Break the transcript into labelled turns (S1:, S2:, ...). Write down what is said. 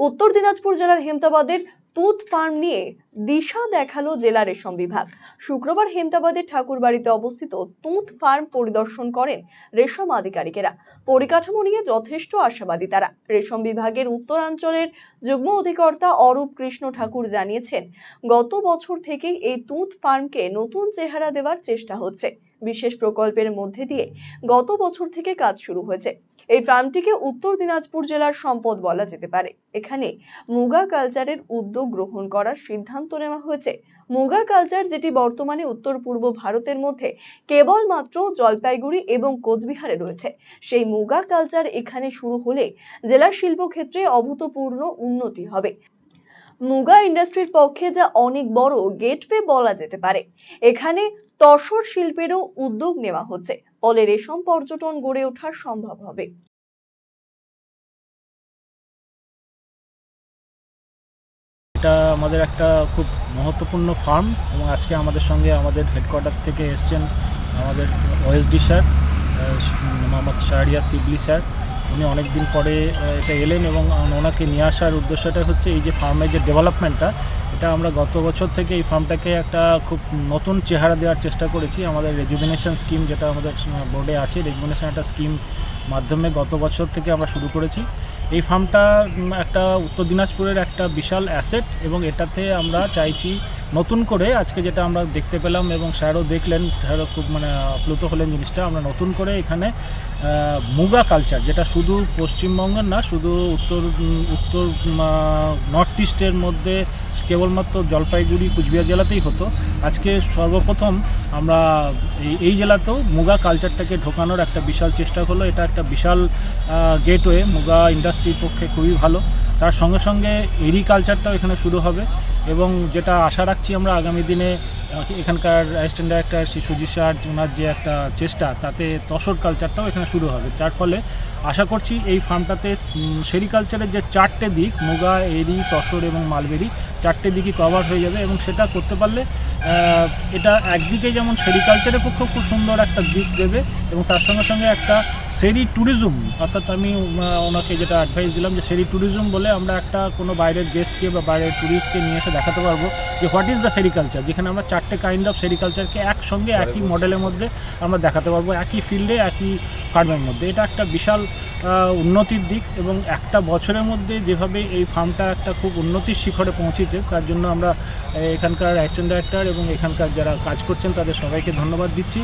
S1: উত্তর দিনাজপুর জেলার হেমতাবাদের তুঁত ফার্ম নিয়ে দিশা দেখাল জেলা রেশম বিভাগ। শুক্রবার হেমতাবাদের ঠাকুরবাড়িতে অবস্থিত তুঁত ফার্ম পরিদর্শন করেন রেশম আধিকারিকেরা। পরিকাঠামো নিয়ে যথেষ্ট আশাবাদী তারা। রেশম বিভাগের উত্তরাঞ্চলের যুগ্ম অধিকর্তা অরূপ কৃষ্ণ ঠাকুর জানিয়েছেন, গত বছর থেকে এই তুঁত ফার্মকে নতুন চেহারা দেওয়ার চেষ্টা হচ্ছে। বিশেষ প্রকল্পের মধ্যে দিয়ে গত বছর থেকে কাজ শুরু হয়েছে। এই ফার্মটিকে উত্তর দিনাজপুর জেলার সম্পদ বলা যেতে পারে। এখানে মুগা কালচারের উদ্যোগ গ্রহণ করার সিদ্ধান্ত নেওয়া হয়েছে। মুগা কালচার যেটি বর্তমানে উত্তর পূর্ব ভারতের মধ্যে কেবলমাত্র জলপাইগুড়ি এবং কোচবিহারে রয়েছে। সেই মুগা কালচার এখানে শুরু হলে জেলার শিল্পক্ষেত্রে অভূতপূর্ণ উন্নতি হবে। মুগা ইন্ডাস্ট্রির পক্ষে যা অনেক বড় গেটওয়ে বলা যেতে পারে। এখানে তসর শিল্পেরও উদ্যোগ নেওয়া হচ্ছে। ফলে রেশম পর্যটন গড়ে ওঠা সম্ভব হবে।
S2: এটা আমাদের একটা খুব মহত্বপূর্ণ ফার্ম এবং আজকে আমাদের সঙ্গে আমাদের হেডকোয়ার্টার থেকে এসছেন আমাদের OSD sir Mohammad Shahria Sibli sir উনি অনেক দিন পরে এটা এলেন এবং ওনাকে নিয়ে আসার উদ্দেশ্যটা হচ্ছে এই যে ফার্মের যে ডেভেলপমেন্টটা, এটা আমরা গত বছর থেকে এই ফার্মটাকে একটা খুব নতুন চেহারা দেওয়ার চেষ্টা করেছি। আমাদের রেজুমিনেশন স্কিম যেটা আমাদের বোর্ডে আছে রেজুমিনেশন একটা স্কিম মাধ্যমে গত বছর থেকে আমরা শুরু করেছি। এই ফার্মটা একটা উত্তর দিনাজপুরের একটা বিশাল অ্যাসেট এবং এটাতে আমরা চাইছি নতুন করে আজকে যেটা আমরা দেখতে পেলাম এবং স্যারও দেখলেন, স্যারও খুব মানে আপ্লুত হলেন জিনিসটা, আমরা নতুন করে এখানে মুগা কালচার যেটা শুধু পশ্চিমবঙ্গের না, শুধু উত্তর উত্তর নর্থ ইস্টের মধ্যে কেবলমাত্র জলপাইগুড়ি, কুচবিহার জেলাতেই হতো। আজকে সর্বপ্রথম আমরা এই জেলাতেও মুগা কালচারটাকে ঢোকানোর একটা বিশাল চেষ্টা হলো। এটা একটা বিশাল গেটওয়ে মুগা ইন্ডাস্ট্রির পক্ষে খুবই ভালো। তার সঙ্গে সঙ্গে এগ্রিকালচারটাও এখানে শুরু হবে। এবং যেটা আশা রাখছি আমরা আগামী দিনে এখানকার assistant director Shri Sujit sir ওনার যে একটা চেষ্টা, তাতে তসর কালচারটাও এখানে শুরু হবে। যার ফলে আশা করছি এই ফার্মটাতে সেরিকালচারের যে চারটে দিক, মুগা, এরি, তসর এবং মালবেরি, চারটে দিকই কভার হয়ে যাবে এবং সেটা করতে পারলে এটা একদিকে যেমন সেরিকালচারের পক্ষে খুব সুন্দর একটা দিক দেবে এবং তার সঙ্গে সঙ্গে একটা সেরি ট্যুরিজম অর্থাৎ আমি ওনাকে যেটা অ্যাডভাইস দিলাম যে সেরি ট্যুরিজম বলে আমরা একটা কোনো বাইরের গেস্টকে বা বাইরের ট্যুরিস্টকে নিয়ে এসে দেখাতে পারব যে হোয়াট ইজ দ্য সেরিকালচার যেখানে আমরা চারটে কাইন্ড অফ সেরিকালচারকে একসঙ্গে একই মডেলের মধ্যে আমরা দেখাতে পারব একই ফিল্ডে একই ফার্মের মধ্যে। এটা একটা বিশাল উন্নতির দিক এবং একটা বছরের মধ্যে যেভাবে এই ফার্মটা একটা খুব উন্নতির শিখরে পৌঁছেছে তার জন্য আমরা এখানকার অ্যাসিস্ট্যান্ট ডাইরেক্টর এবং এখানকার যারা কাজ করছেন তাদের সবাইকে ধন্যবাদ দিচ্ছি।